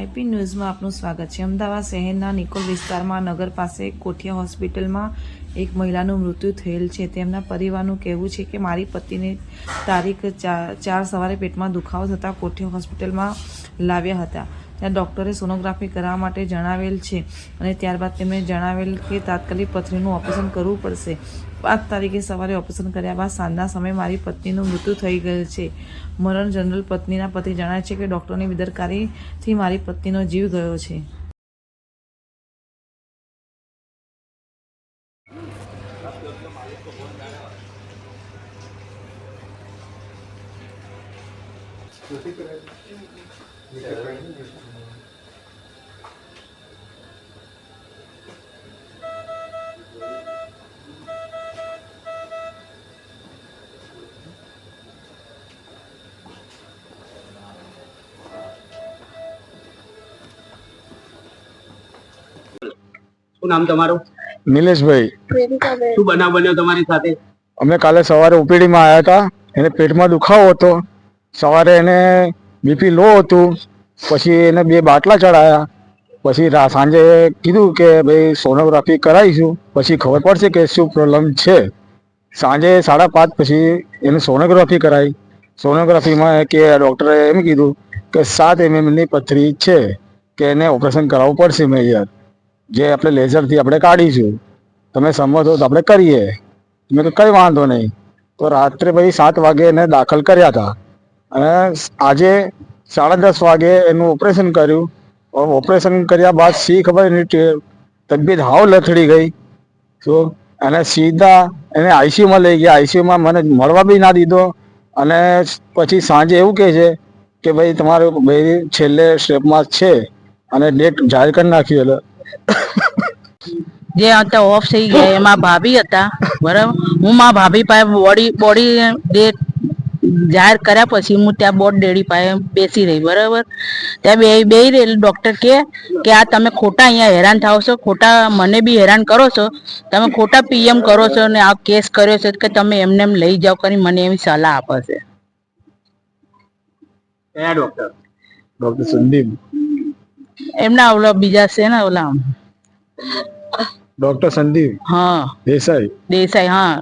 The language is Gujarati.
આઈપી ન્યૂઝમાં આપનું સ્વાગત છે. અમદાવાદ શહેરના નિકોલ વિસ્તારમાં નગર પાસે કોઠિયા હોસ્પિટલમાં એક મહિલાનું મૃત્યુ થયેલ છે. તેમના પરિવારનું કહેવું છે કે મારી પતિને તારીખ ચાર સવારે પેટમાં દુખાવો થતાં કોઠિયા હોસ્પિટલમાં લાવ્યા હતા. ત્યાં ડૉક્ટરે સોનોગ્રાફી કરાવવા માટે જણાવેલ છે અને ત્યારબાદ તેમણે જણાવેલ કે તાત્કાલિક પથરીનું ઓપરેશન કરવું પડશે. પાંચ તારીખે સવારે ઓપરેશન કર્યા બાદ સાંજના સમયે મારી પત્નીનું મૃત્યુ થઈ ગયેલ છે. મરણ જનરલ પત્નીના પતિ જણાય છે કે ડૉક્ટરની બેદરકારીથી મારી પત્નીનો જીવ ગયો છે. શું નામ તમારું? નિલેશભાઈ. શું બનાવ બન્યો તમારી સાથે? અમે કાલે સવારે ઓપીડીમાં આવ્યા હતા. એને પેટમાં દુખાવો હતો. સવારે એને બીપી લો હતું, પછી એને બે બાટલા ચડાયા, પછી સાંજે કીધું કે ભાઈ સોનોગ્રાફી કરાવીશું, પછી ખબર પડશે કે શું પ્રોબ્લેમ છે. સાંજે સાડા પાંચ પછી એને સોનોગ્રાફી કરાવી. સોનોગ્રાફીમાં કે ડૉક્ટરે એમ કીધું કે સાત એમએમની પથરી છે, કે એને ઓપરેશન કરાવવું પડશે મેજર. જે આપણે લેઝરથી આપણે કાઢીશું. તમે સંમત હો તો આપણે કરીએ. મેં તો કંઈ વાંધો નહીં. તો રાત્રે પછી સાત વાગે એને દાખલ કર્યા હતા. અને આજે સાડા દસ વાગે એનું ઓપરેશન કર્યું. ઓપરેશન કર્યા બાદ સી ખબર એની તબિયત હાવ લથડી ગઈ. તો એને સીધા એને આઈસીયુમાં લઈ ગયા. આઈસીયુમાં મને મળવા બી ના દીધો. અને પછી સાંજે એવું કહે છે કે ભાઈ તમારો ભાઈ છેલ્લે સ્ટેપમાં છે અને ડેટ જાહેર કરી નાખ્યું એટલે. જે હતા ઓફ થઈ ગયા, એમાં ભાભી હતા. બરાબર? હું માં ભાભી પાસે બોડી બોડી ડેટ જાહેર કર્યા પછી હું ત્યાં બોટ ડેડી પાસે બેસી રહી બરાબર? ત્યાં બે બે રહી ડોક્ટર કે કે આ તમે ખોટા અહીંયા હેરાન થાવ છો ખોટા મને બી હેરાન કરો છો તમે ખોટા પીએમ કરો છો ને આ કેસ કર્યો છે કે તમે એમને એમ લઈ જાઓ કરી મને એવી સલાહ આપે છે. Doctor doctor Sandeep. એમના ઓલા બીજા છે ને ઓલા. ડોક્ટર સંદીપ. હા. દેસાઈ. દેસાઈ હા.